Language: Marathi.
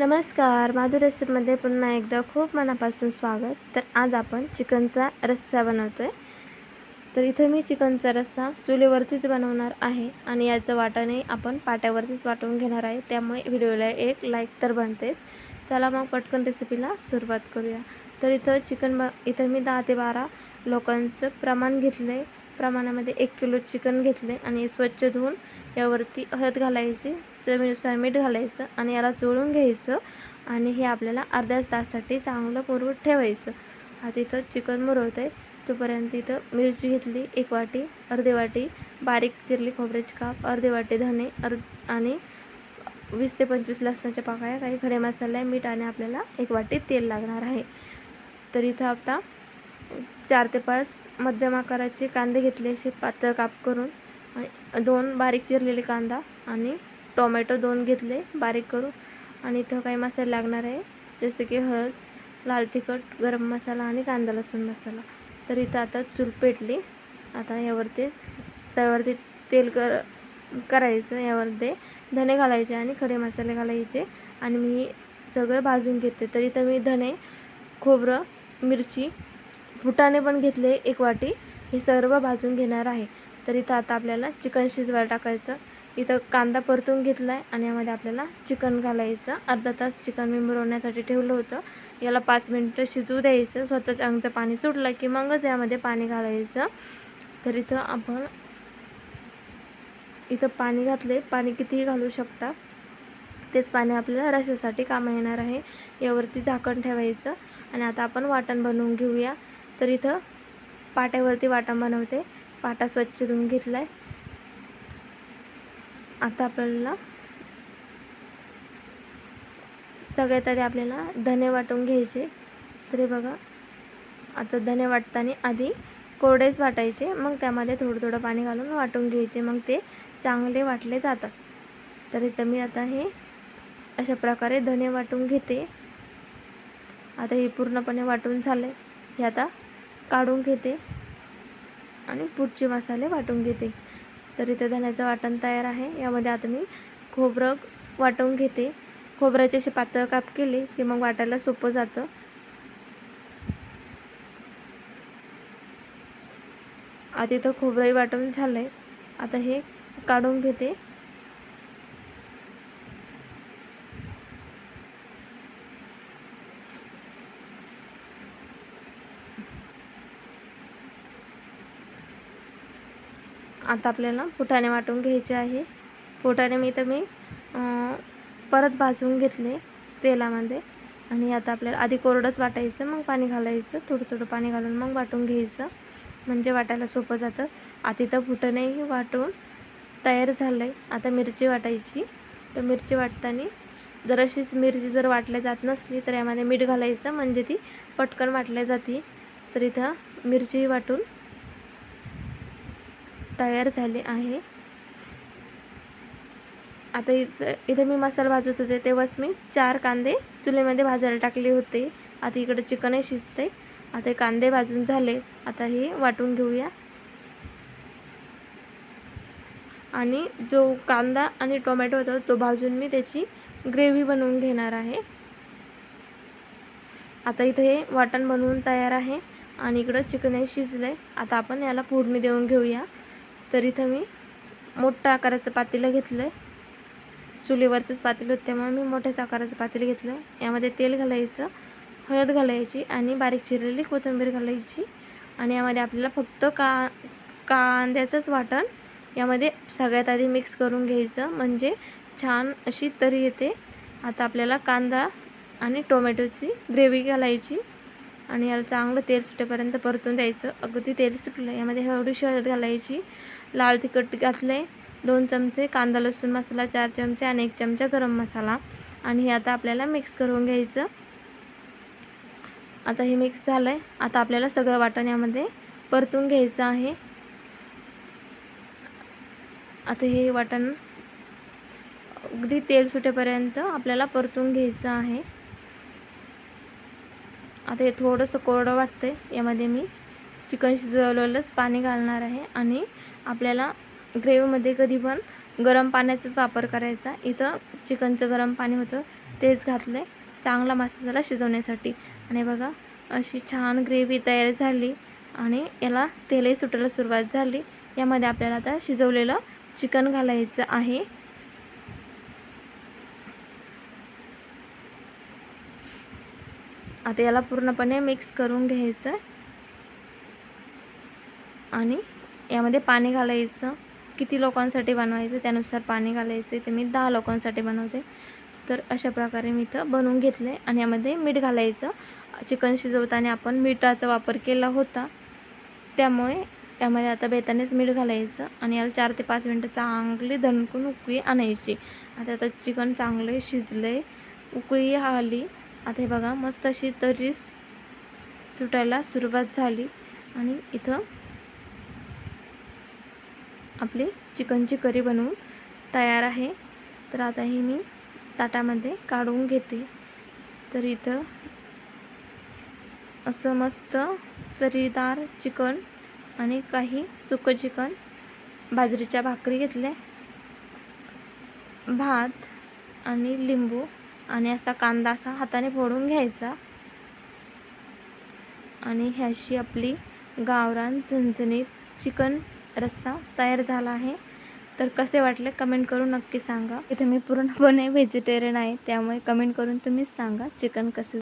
नमस्कार माधुर रेसिपीमध्ये पुन्हा एकदा खूप मनापासून स्वागत. तर आज आपण चिकनचा रस्सा बनवतो आहे तर इथं मी चिकनचा रस्सा चुलीवरतीच बनवणार आहे आणि याचं वाटणही आपण पाट्यावरतीच वाटून घेणार आहे. त्यामुळे व्हिडिओला एक लाईक तर बनतेच. चला मग पटकन रेसिपीला सुरुवात करूया. तर इथं चिकन ब इथं मी दहा ते बारा लोकांचं प्रमाण घेतलं आहे प्रमाणामध्ये एक किलो चिकन घेतले आणि स्वच्छ धुवून यावरती हळद घालायची. चवीनुसार मीठ घालायचं आणि याला चोळून घ्यायचं आणि हे आपल्याला अर्ध्या तासासाठी चांगलं मुरवत ठेवायचं. आता इथं चिकन मुरवत आहे तोपर्यंत इथं मिरची घेतली एक वाटी अर्धी वाटी बारीक चिरली खोबऱ्याची काप अर्धी वाटी धने अर्ध आणि वीस ते पंचवीस लसणाच्या पाकळ्या काही खडे मसाले मीठ आणि आपल्याला एक वाटी तेल लागणार आहे. तर इथं आता चार ते पाच मध्यम आकाराचे कांदे घेतले असे पातळ काप करून दोन बारीक चिरलेले कांदा आणि टोमॅटो दोन घेतले बारीक करून आणि इथं काही मसाले लागणार आहे. जसे की हळद लाल तिखट गरम मसाला आणि कांदा लसूण मसाला. तर इथं आता चूल पेटली. आता यावरती त्यावरती तेल कर करायचं यावरती. धने घालायचे आणि खडे मसाले घालायचे. आणि मी सगळं भाजून घेते. तर इथं मी धने खोबरं मिरची फुटाणे पण घेतले एक वाटी. हे सर्व भाजून घेणार आहे. तर इथं आता आपल्याला चिकन शिजवायला टाकायचं. इथं कांदा परतून घेतला आहे आणि यामध्ये आपल्याला चिकन घालायचं. अर्धा तास चिकन मी मुरवण्यासाठी ठेवलं होतं. याला पाच मिनटं शिजवू द्यायचं. स्वतःच अंगचं पाणी सुटलं की मगच यामध्ये पाणी घालायचं. तर इथं आपण इथं पाणी घातले पाणी कितीही घालू शकता. तेच पाणी आपल्याला रशासाठी कामं येणार आहे. यावरती झाकण ठेवायचं. आणि आता आपण वाटण बनवून घेऊया. तर इथं पाट्यावरती वाटण बनवते. पाटा स्वच्छ धुवून घेतला आहे आता आपल्याला सगळ्यात आधी आपल्याला धने वाटून घ्यायचे. तरी बघा आता धने वाटताना आधी कोरडेच वाटायचे मग त्यामध्ये थोडं थोडं पाणी घालून वाटून घ्यायचे मग ते चांगले वाटले जातात. तर इथं मी आता हे अशा प्रकारे धने वाटून घेते. आता हे पूर्णपणे वाटून झाले हे आता काढून घेते आणि पुढचे मसाले वाटून घेते. तर इथे धण्याचं वाटण तयार आहे. यामध्ये आता मी खोबरं वाटून घेते. खोबऱ्याचे असे पातळ काप केले की मग वाटायला सोपं जातं. आता इथं खोबरंही वाटून झालं आहे आता हे काढून घेते. आता आपल्याला फुटाणे वाटून घ्यायचे आहे. फुटाणे मी तर मी परत भाजून घेतले तेलामध्ये. आणि आता आपल्याला आधी कोरडंच वाटायचं मग पाणी घालायचं थोडं थोडं पाणी घालून मग वाटून घ्यायचं. म्हणजे वाटायला सोपं जातं. आता इथं फुटणंही वाटून तयार झालं आहे आता मिरची वाटायची. तर मिरची वाटताना जराशीच मिरची जर वाटल्या जात नसली तर यामध्ये मीठ घालायचं. म्हणजे ती पटकन वाटल्या जाते. तर इथं मिरची वाटून तयार झाले आहे. आता इथं इथं मी मसाला भाजत होते तेव्हाच मी चार कांदे चुलीमध्ये भाजायला टाकले होते. आता इकडं चिकनही शिजते आता कांदे भाजून झाले. आता हे वाटून घेऊया. आणि जो कांदा आणि टोमॅटो होता तो भाजून मी त्याची ग्रेव्ही बनवून घेणार आहे. आता इथे हे वाटण बनवून तयार आहे. आणि इकडं चिकनही शिजलं आहे आता आपण याला फोडणी देऊन घेऊया. तर इथं मी मोठ्या आकाराचं पातेलं घेतलं. आहे चुलीवरचंच पातेलं होतं त्यामुळे मी मोठ्याच आकाराचं पातेलं घेतलं. यामध्ये तेल घालायचं हळद घालायची आणि बारीक चिरलेली कोथिंबीर घालायची. आणि यामध्ये आपल्याला फक्त का कांद्याचंच वाटण यामध्ये सगळ्यात आधी मिक्स करून घ्यायचं. म्हणजे छान अशी तरी येते. आता आपल्याला कांदा आणि टोमॅटोची ग्रेव्ही घालायची. आणि याला चांगलं तेल सुटेपर्यंत परतून द्यायचं. अगदी तेल सुटलं यामध्ये हळदी हळद घालायची. लाल तिखट घातले दोन चमचे कांदा लसूण मसाला चार चमचे आणि एक चमचा गरम मसाला. आणि हे आता आपल्याला मिक्स करून घ्यायचं. आता हे मिक्स झालं आहे आता आपल्याला सगळं वाटण यामध्ये परतून घ्यायचं आहे. आता हे वाटण अगदी तेल सुटेपर्यंत आपल्याला परतून घ्यायचं आहे. आता हे थोडंसं कोरडं वाटतं आहे यामध्ये मी चिकन शिजवलेलंच पाणी घालणार आहे आणि आपल्याला ग्रेव्हीमध्ये कधी पण गरम पाण्याचाच वापर करायचा. इथं चिकनचं गरम पाणी होतं तेच घातलं आहे चांगला मसाला शिजवण्यासाठी. आणि बघा अशी छान ग्रेव्ही तयार झाली आणि याला तेलही सुटायला सुरुवात झाली. यामध्ये आपल्याला आता शिजवलेलं चिकन घालायचं आहे. आता याला पूर्णपणे मिक्स करून घ्यायचं. आणि यामध्ये पाणी घालायचं किती लोकांसाठी बनवायचं त्यानुसार पाणी घालायचं. ते मी दहा लोकांसाठी बनवते. तर अशा प्रकारे मी इथं बनवून घेतलं आहे आणि यामध्ये मीठ घालायचं. चिकन शिजवताना आपण मिठाचा वापर केला होता. त्यामुळे यामध्ये आता बेतानेच मीठ घालायचं आणि याला चार ते पाच मिनटं चांगली धनकून उकळी आणायची. आता आता चिकन चांगले शिजले उकळी आली. आता हे बघा मस्त अशी तरी सुटायला सुरुवात झाली आणि इथं आपली चिकनची करी बनवून तयार आहे. तर आता हे मी ताटामध्ये काढून घेते. तर इथं असं मस्त तरीदार चिकन आणि काही सुकं चिकन बाजरीच्या भाकरी घेतल्या. भात आणि लिंबू आणि असा कांदा असा हाताने फोडून घ्यायचा. आणि ह्याशी आपली गावरान झणझणीत चिकन रस्सा तयार झाला आहे. तर कसे वाटले कमेंट करून नक्की सांगा. इथे मी पूर्णपणे व्हेजिटेरियन आहे त्यामुळे कमेंट करून तुम्हीच सांगा चिकन कसे